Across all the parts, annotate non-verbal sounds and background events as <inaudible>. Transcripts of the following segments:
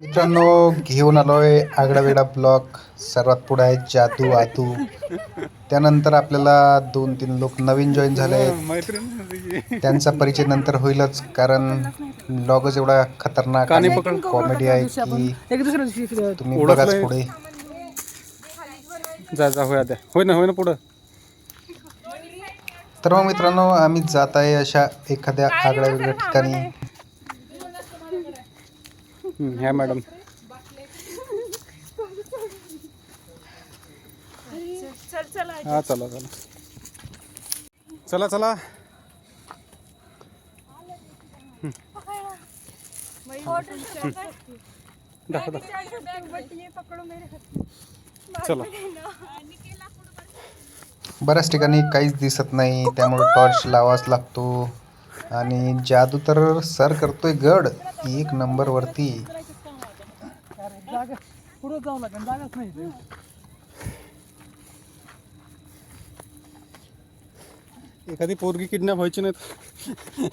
मित्रांनो घेऊन आलोय आगडा वेगळा ब्लॉक सर्वात पुढे आहे जादू आदू त्यानंतर आपल्याला दोन तीन लोक नवीन जॉईन झाले आहेत. त्यांचा परिचय नंतर होईलच कारण ब्लॉगच एवढा खतरनाक आणि. कॉमेडी आहे की तुम्ही. बघाच पुढे जा जा होय द्या होय ना होय ना पुढं तर मग मित्रांनो आम्ही जात आहे अशा एखाद्या आगळ्या वेगळ्या ठिकाणी ह्या मॅडम. हा चला चला. चला चला. चला. बऱ्याच ठिकाणी काहीच दिसत नाही त्यामुळे टॉर्च लावाच लागतो. आणि जादू तर सर करतोय गड. एक नंबर वरती. जागा पुढे जाऊ लागेल जागाच नाही इथे. एखादी पोरगी किडनॅप व्हायची नाही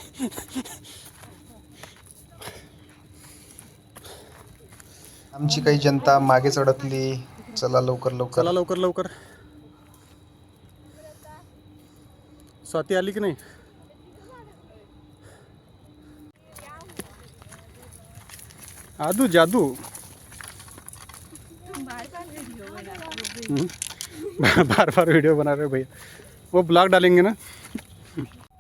आमची काही जनता मागेच अडकली चला लवकर लवकर. चला लवकर लवकर. स्वाती आली की नाही? आदू जादू बार बार वीडियो बना रहे भैया वो ब्लॉग डालेंगे ना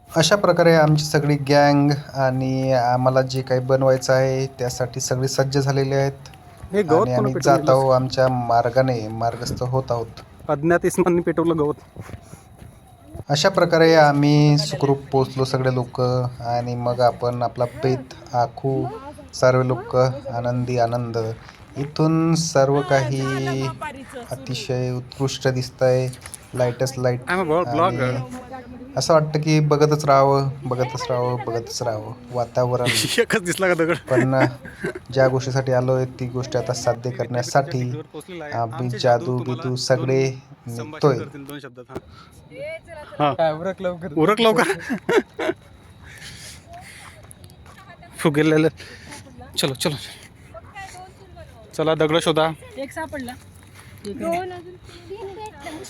अशा प्रकारे आमची सगळी गँग आणि आम्हाला जे काही बनवायचं आहे त्यासाठी सगळे सज्ज झालेले आहेत हे आणि आम्ही जात आहोत आमच्या मार्गाने मार्गस्थ होत आहोत अज्ञात इस्माननी पेटवलं गवत अशा प्रकारे आम्ही सुखरूप पोचलो सगळे लोक आणि मग आपण आपला पेत आखू सर्व लोक आनंदी आनंद. इथून सर्व काही अतिशय उत्कृष्ट दिसत आहे लाईटच लाइट असं वाटतं की बघतच राहावं बघतच राहावं बघतच राहावं. वातावरण. <laughs> एकच दिसला का दगड? पण ज्या गोष्टीसाठी आलोय ती गोष्ट आता साध्य करण्यासाठी आम्ही जादू बिदू सगळे निघतोय. दोन शब्दात उरक लवकर. उरक लवकर? <laughs> फुगेलेलं. चलो चलो. चला दगड शोधा. एक सापडला.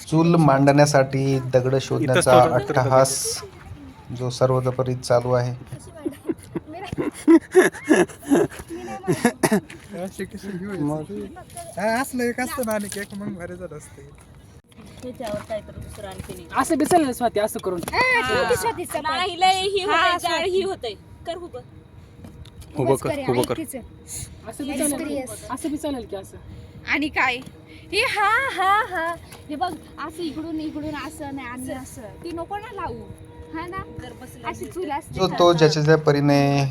चूल मांडण्यासाठी दगड शोधण्याचा अट्टहास जो सर्वतोपरी चालू आहे. असलं एक असतं ना आणि एक मग भारी झालं असते त्याच्यावर काहीतरी दुसरं आणखी असं ना स्वाती असं करून ही जाळ ही होतंय कर हुबं उभं कर उभं कर असं बी चालेल. असं बी चालेल की असं. आणि काय? हे हा हा हा. हे बघ असं इकडून इकडून असं नाही आणि असं. ती नको ना लावू. हा ना? अशी चूल असते जो तो ज्याच्या त्या परीने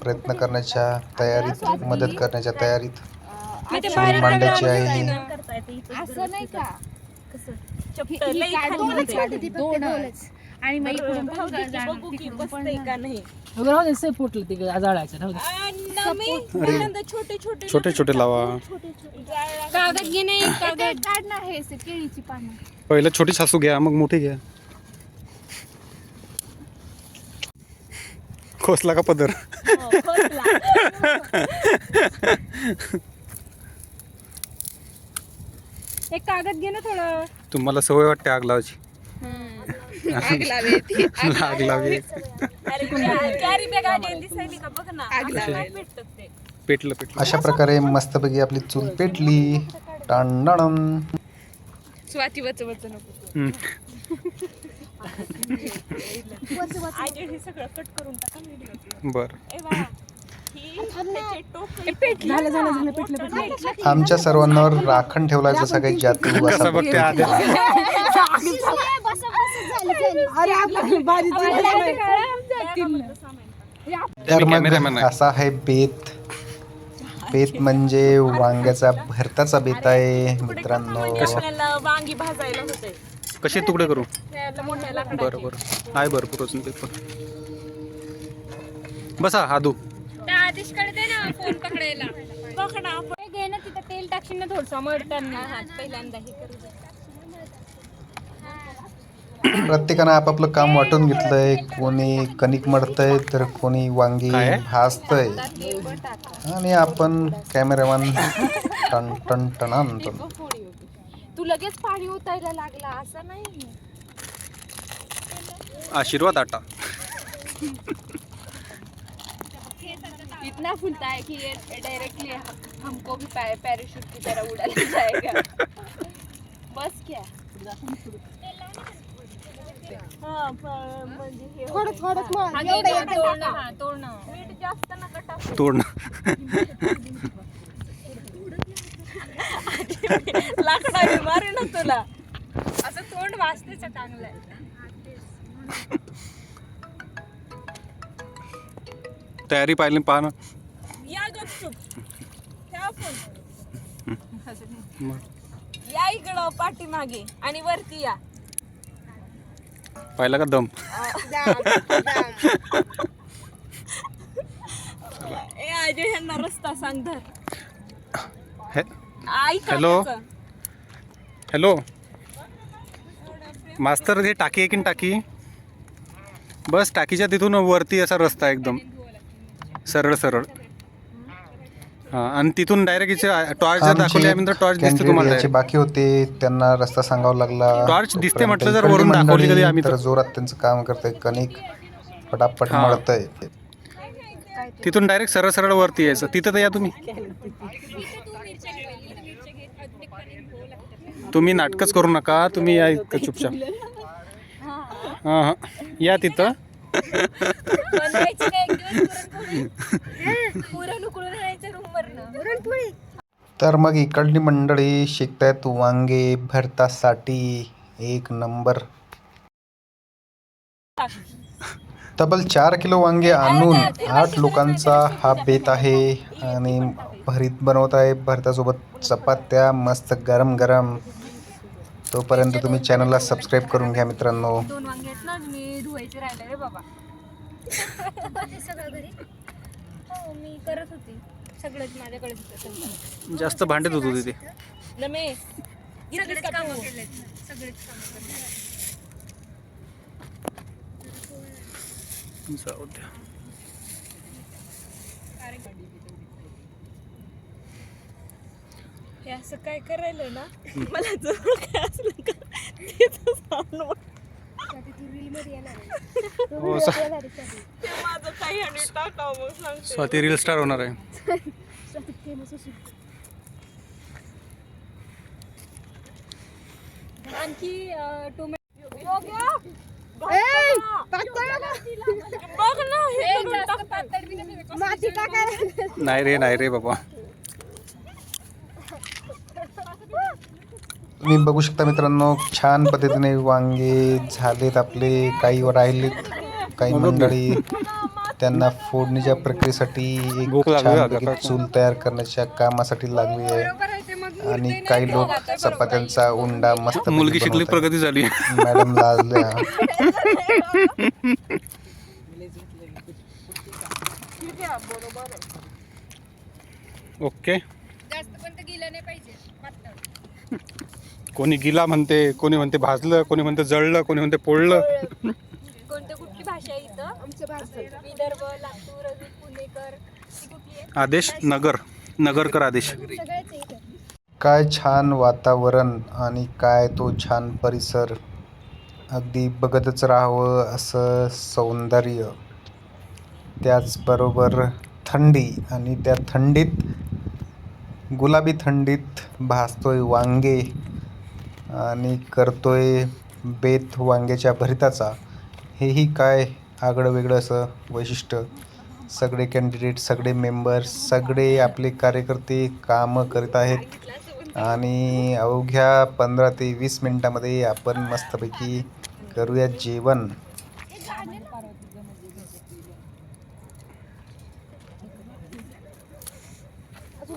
प्रयत्न करण्याच्या तयारीत मदत करण्याच्या तयारीत. मी ते चूल बाहेर मांडायची आहे असं नाही का? कसं? ही- ही काय दोनच. वाटते दोनच. आणि मग इकडून पण जाणार, तिकडून पण राहू दे ते जाळायचं राहू दे. छोटे छोटे छोटे छोटे लावा. कागद घे नाही कागद. काढ ना हे से केळीची पानं. पहिलं छोटी सासू घ्या मग मोठी घ्या. खोसला का पदर? हो. एक कागद घे ना थोडं. तुम्हाला सवय वाटते आग लावायची. आग लावे. आग लावी. अरे त्या- चारी बॅगा आधी दिसायली का? बघ ना. असं नाही भेटत ते? पेटलं पेटलं. अशा प्रकारे मस्तपैकी आपली चूल पेटली. टांडणम स्वाती वच वच नको हम्म. आजी हे सगळं कट करून टाका व्हिडिओ बर. झालं झालं झालं पेटलं पेटलं. आमच्या सर्वांवर राखण ठेवला जसा काही कसं असा बघते आधी? <laughs> अरे आपलं बारी तर मग कॅमेरामॅन आहे. असा आहे बेत. बेत म्हणजे वांग्याचा भरताचा बेत आहे मित्रांनो. आपल्याला वांगी भाजायला होते. कसे तुकडे करू? त्याला मोठ्या लाकडाचे. बरं बरं. आहे भरपूर अजून पेपर बसा आदू त्या आदेशकडे दे ना फोन पकडायला. बघ ना आपण घे ना तिथं तेल टाकशील ना थोडस मरताना हा, पहिल्यांदा हे करू दे. प्रत्येकानं आपापलं काम वाटून घेतलंय. कोणी कणिक मडतंय तर कोणी वांगी? भाजतंय. आणि आपण कॅमेरामॅन टन टन टन. तू लगेच पाणी उतायला लागला असं नाही. आशीर्वाद आटा. <laughs> इतना फुलता है कि ये डायरेक्टली हमको भी पैराशूट की तरह उड़ाया जाएगा। बस क्या? थोडं थोडं हा, ना, तोडणं, हा, तोडणं. मीठ जास्त नका टाकू. तोडणं लाकडा मारे ना तुला। असं तोंड वाचतेच चांगलं. आहे तयारी पाहिली पाहणं या गपचूप ठेवा फोन. मग. या इकडं पाठीमागे आणि वरती या. पाहिला का दम? ए अजय ह्यांना रस्ता सांग धर. हे ऐका हॅलो. त्याचं. हॅलो? मास्तर हे टाकी आहे की नाही टाकी? बस टाकीच्या तिथून वरती असा रस्ता आहे एकदम. सरळ सरळ. हां आणि तिथून डायरेक्ट इथे टॉर्च जर दाखवली आम्ही तर टॉर्च दिसते तुम्हाला direct. बाकी होते त्यांना रस्ता सांगावा लागला. टॉर्च दिसते तोपर्यंत म्हटलं जर इकडली वरून दाखवली मंडळी कधी आम्ही तर. तर. जोरात त्यांचं काम करतंय कणिक पटापट हा. मळतंय तिथून डायरेक्ट सरळ सरळ वरती यायचं. तिथं तर या तुम्ही. तुम्ही नाटकच करू नका तुम्ही या इतकं चुपचाप. <laughs> हां हां. या तिथं. बनवायची काय? एक दिवस पुरणपोळी? पुरण उकळून आणायचं रूम वरनं. तर मग इकडली मंडळी शिकतायत वांगे भरतासाठी. एक नंबर. तब्बल चार किलो वांगे आणून आठ लोकांचा हा बेत आहे आणि भरीत बनवत आहे भरतासोबत चपात्या मस्त गरम गरम तोपर्यंत तुम्ही चॅनलला सबस्क्राईब करून घ्या मित्रांनो. दोन वांगे आहेत ना धुवायचे राहिले रे बाबा. सगळं घरी. हो मी करत होती. सगळंच होतं सगळं. जास्त भांडत होतो तिथे नमे सगळेच कामं केलेत. सगळेच कामं केलेत. जाऊ द्या. हे असं काय करायला ना? मला जवळ काय असलं का? वाटतं. <laughs> हो माझं काही आणि टाकावं मग सांगते. स्वाती रील स्टार होणार आहे. आणखी टोमॅटो बघ ना. हे करून टाकतात. माती टाकायला. नाही रे नाही रे बाबा. तुम्ही बघू शकता मित्रांनो छान पद्धतीने वांगे झालेत आपले काही राहिलेत काही मंडळी. त्यांना फोडणीच्या प्रक्रियेसाठी एक आता. चूल तयार करण्याच्या कामासाठी लागली आहे. आणि काही लोक चपात्यांचा उंडा मस्त मुलगी शिकली प्रगती झाली. मॅडम लाजल्या. ओके जास्त पण ते गेलं नाही पाहिजे पातळ. कोणी गिला म्हणते कोणी म्हणते भाजलं कोणी म्हणते जळलं कोणी म्हणते पोळलं. कोणती कुठली भाषा आहे इथं? विदर्भ लातूर अजून पुणेकर ती कुठली आहे? आदेश नगर. नगरकर आदेश. काय छान वातावरण आणि काय तो छान परिसर. अगदी बघतच राहावं असं सौंदर्य. त्याचबरोबर थंडी आणि त्या थंडीत गुलाबी थंडीत भाजतोय वांगे. आणि करतो आहे बेत वांग्याच्या भरिताचा. हेही काय आगळं वेगळं असं वैशिष्ट्य? सगळे कॅन्डिडेट सगळे मेंबर सगळे आपले कार्यकर्ते कामं करीत आहेत. आणि अवघ्या पंधरा ते वीस मिनटामध्ये आपण मस्तपैकी करूया जेवण.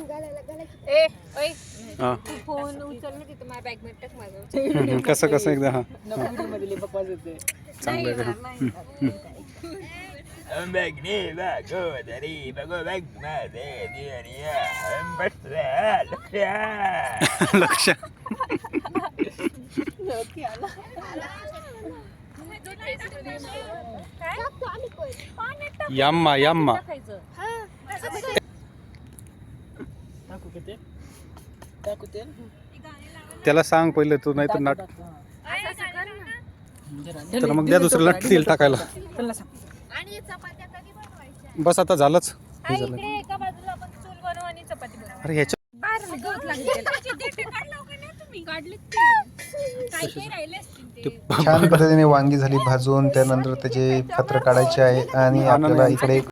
ए ओय. हां तू फोन उचल ना तिथं माझ्या बॅगमध्ये टाक माझं. <laughs> कसं कसं एकदा हां. चांगलं आहे लक्ष याम्मा याम्मा. टाकू का ते टाकू ते त्याला सांग पहिलं तू नाही तर नाट जरा तर मग द्या दुसऱ्याला तेल टाकायला. त्यांना सांग. आणि चपात्या कधी बनवायच्या? बस आता झालंच. हे झालं. इकडे एका बाजूला आपण चूल बनवू आणि चपाती बनवू. अरे ह्याच्या गवत लागेल. <laughs> काढले काही काही राहिले असतील ते. छान पद्धतीने वांगी झाली भाजून त्यानंतर त्याचे पत्र काढायचे आहे आणि आपल्याला इकडे एक